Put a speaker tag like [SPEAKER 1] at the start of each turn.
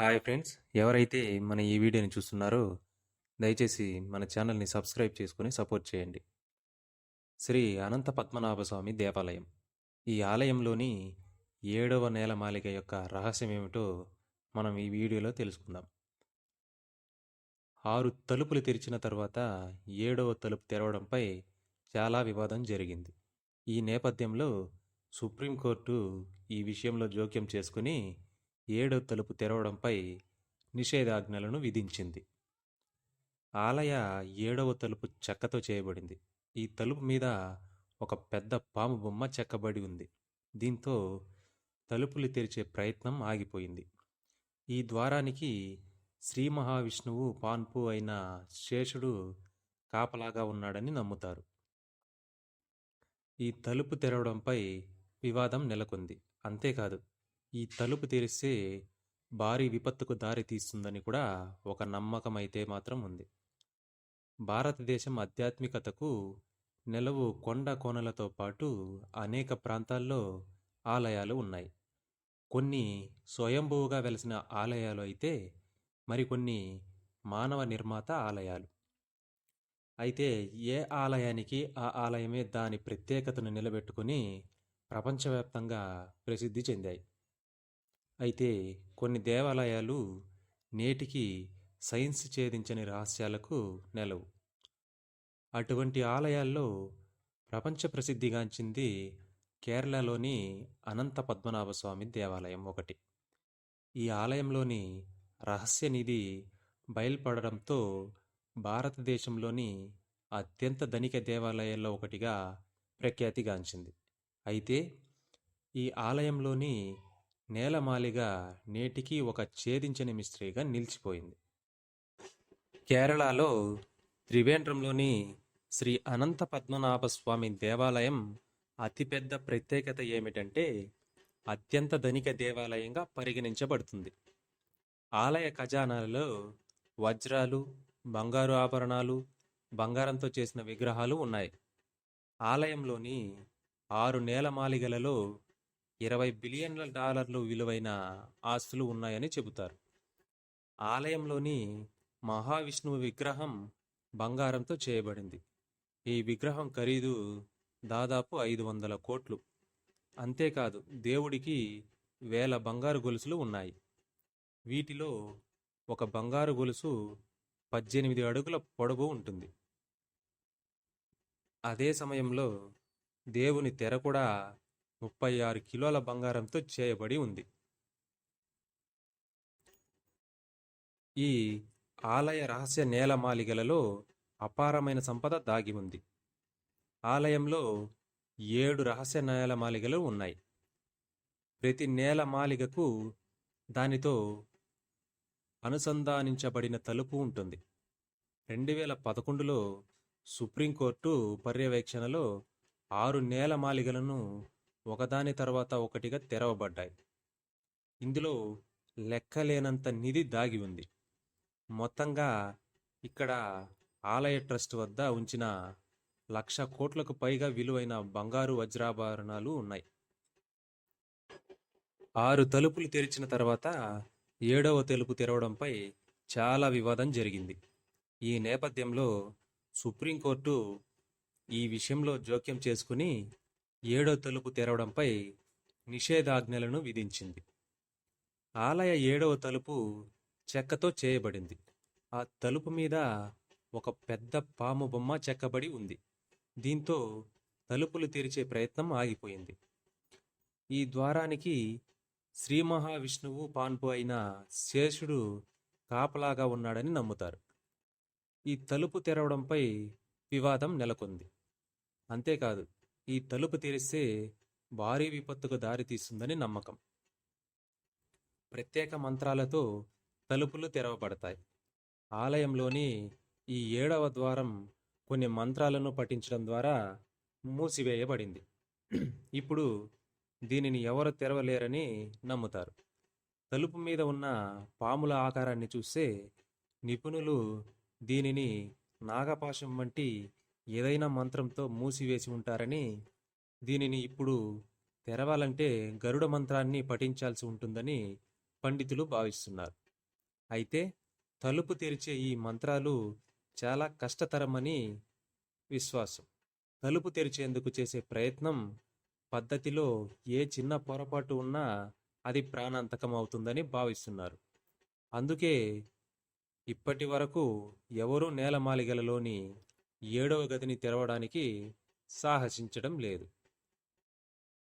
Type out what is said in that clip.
[SPEAKER 1] Hi friends. ఎవరైతే మన ఈ వీడియోని చూస్తున్నారో దయచేసి మన ఛానల్ని సబ్స్క్రైబ్ చేసుకొని సపోర్ట్ చేయండి. శ్రీ అనంత పద్మనాభ స్వామి దేవాలయం. ఈ ఆలయంలోని ఏడవ నేలమాలిక యొక్క రహస్యం ఏమిటో మనం ఈ వీడియోలో తెలుసుకుందాం. ఆరు తలుపులు తెరిచిన తర్వాత ఏడవ తలుపు తెరవడంపై చాలా వివాదం జరిగింది. ఈ నేపథ్యంలో సుప్రీంకోర్టు ఈ విషయంలో జోక్యం చేసుకుని ఏడో తలుపు తెరవడంపై నిషేధాజ్ఞలను విధించింది. ఆలయ ఏడవ తలుపు చెక్కతో చేయబడింది. ఈ తలుపు మీద ఒక పెద్ద పాము బొమ్మ చెక్కబడి ఉంది. దీంతో తలుపులు తెరిచే ప్రయత్నం ఆగిపోయింది. ఈ ద్వారానికి శ్రీ మహావిష్ణువు పాన్పు అయిన శేషుడు కాపలాగా ఉన్నాడని నమ్ముతారు. ఈ తలుపు తెరవడంపై వివాదం నెలకొంది. అంతేకాదు ఈ తలుపు తెరిస్తే భారీ విపత్తుకు దారి తీస్తుందని కూడా ఒక నమ్మకం అయితే మాత్రం ఉంది. భారతదేశం ఆధ్యాత్మికతకు నెలవు కొండ కోనలతో పాటు అనేక ప్రాంతాల్లో ఆలయాలు ఉన్నాయి. కొన్ని స్వయంభూగా వెలిసిన ఆలయాలు అయితే మరికొన్ని మానవ నిర్మాత ఆలయాలు. అయితే ఏ ఆలయానికి ఆ ఆలయమే దాని ప్రత్యేకతను నిలబెట్టుకుని ప్రపంచవ్యాప్తంగా ప్రసిద్ధి చెందాయి? అయితే కొన్ని దేవాలయాలు నేటికి సైన్స్ ఛేదించని రహస్యాలకు నెలవు. అటువంటి ఆలయాల్లో ప్రపంచ ప్రసిద్ధిగాంచింది కేరళలోని అనంత పద్మనాభ స్వామి దేవాలయం ఒకటి. ఈ ఆలయంలోని రహస్య నిధి బయల్పడడంతో భారతదేశంలోని అత్యంత ధనిక దేవాలయాల్లో ఒకటిగా ప్రఖ్యాతిగాంచింది. అయితే ఈ ఆలయంలోని నేలమాలిగా నేటికి ఒక ఛేదించని మిస్త్రీగా నిలిచిపోయింది. కేరళలో త్రివేంద్రంలోని శ్రీ అనంత పద్మనాభ స్వామి దేవాలయం అతిపెద్ద ప్రత్యేకత ఏమిటంటే అత్యంత ధనిక దేవాలయంగా పరిగణించబడుతుంది. ఆలయ ఖజానాలలో వజ్రాలు బంగారు ఆభరణాలు బంగారంతో చేసిన విగ్రహాలు ఉన్నాయి. ఆలయంలోని ఆరు నేలమాలిగలలో ఇరవై బిలియన్ల డాలర్లు విలువైన ఆస్తులు ఉన్నాయని చెబుతారు. ఆలయంలోని మహావిష్ణువు విగ్రహం బంగారంతో చేయబడింది. ఈ విగ్రహం ఖరీదు దాదాపు ఐదు వందల కోట్లు. అంతేకాదు దేవుడికి వేల బంగారు గొలుసులు ఉన్నాయి. వీటిలో ఒక బంగారు గొలుసు పద్దెనిమిది అడుగుల పొడవు ఉంటుంది. అదే సమయంలో దేవుని తెర కూడా ముప్పై ఆరు కిలోల బంగారంతో చేయబడి ఉంది. ఈ ఆలయ రహస్య నేలమాలిగలలో అపారమైన సంపద దాగి ఉంది. ఆలయంలో ఏడు రహస్య నేలమాలిగలు ఉన్నాయి. ప్రతి నేలమాలిగకు దానితో అనుసంధానించబడిన తలుపు ఉంటుంది. రెండు వేల పదకొండులో సుప్రీంకోర్టు పర్యవేక్షణలో ఆరు నేలమాలిగలను ఒకదాని తర్వాత ఒకటిగా తెరవబడ్డాయి. ఇందులో లెక్కలేనంత నిధి దాగి ఉంది. మొత్తంగా ఇక్కడ ఆలయ ట్రస్ట్ వద్ద ఉంచిన లక్ష కోట్లకు పైగా విలువైన బంగారు వజ్రాభరణాలు ఉన్నాయి. ఆరు తలుపులు తెరిచిన తర్వాత ఏడవ తలుపు తెరవడంపై చాలా వివాదం జరిగింది. ఈ నేపథ్యంలో సుప్రీంకోర్టు ఈ విషయంలో జోక్యం చేసుకుని ఏడో తలుపు తెరవడంపై నిషేధాజ్ఞలను విధించింది. ఆలయ ఏడవ తలుపు చెక్కతో చేయబడింది. ఆ తలుపు మీద ఒక పెద్ద పాము బొమ్మ చెక్కబడి ఉంది. దీంతో తలుపులు తెరిచే ప్రయత్నం ఆగిపోయింది. ఈ ద్వారానికి శ్రీ మహావిష్ణువు పాన్పు అయిన శేషుడు కాపలాగా ఉన్నాడని నమ్ముతారు. ఈ తలుపు తెరవడంపై వివాదం నెలకొంది. అంతేకాదు ఈ తలుపు తెరిస్తే భారీ విపత్తుకు దారితీస్తుందని నమ్మకం. ప్రత్యేక మంత్రాలతో తలుపులు తెరవబడతాయి. ఆలయంలోని ఈ ఏడవ ద్వారం కొన్ని మంత్రాలను పఠించడం ద్వారా మూసివేయబడింది. ఇప్పుడు దీనిని ఎవరు తెరవలేరని నమ్ముతారు. తలుపు మీద ఉన్న పాముల ఆకారాన్ని చూస్తే నిపుణులు దీనిని నాగపాశం వంటి ఏదైనా మంత్రంతో మూసివేసి ఉంటారని దీనిని ఇప్పుడు తెరవాలంటే గరుడ మంత్రాన్ని పఠించాల్సి ఉంటుందని పండితులు భావిస్తున్నారు. అయితే తలుపు తెరిచే ఈ మంత్రాలు చాలా కష్టతరమని విశ్వాసం. తలుపు తెరిచేందుకు చేసే ప్రయత్నం పద్ధతిలో ఏ చిన్న పొరపాటు ఉన్నా అది ప్రాణాంతకం అవుతుందని భావిస్తున్నారు. అందుకే ఇప్పటి వరకు ఎవరూ నేలమాలిగలలోని ఏడవ గదిని తెరవడానికి సాహసించడం లేదు.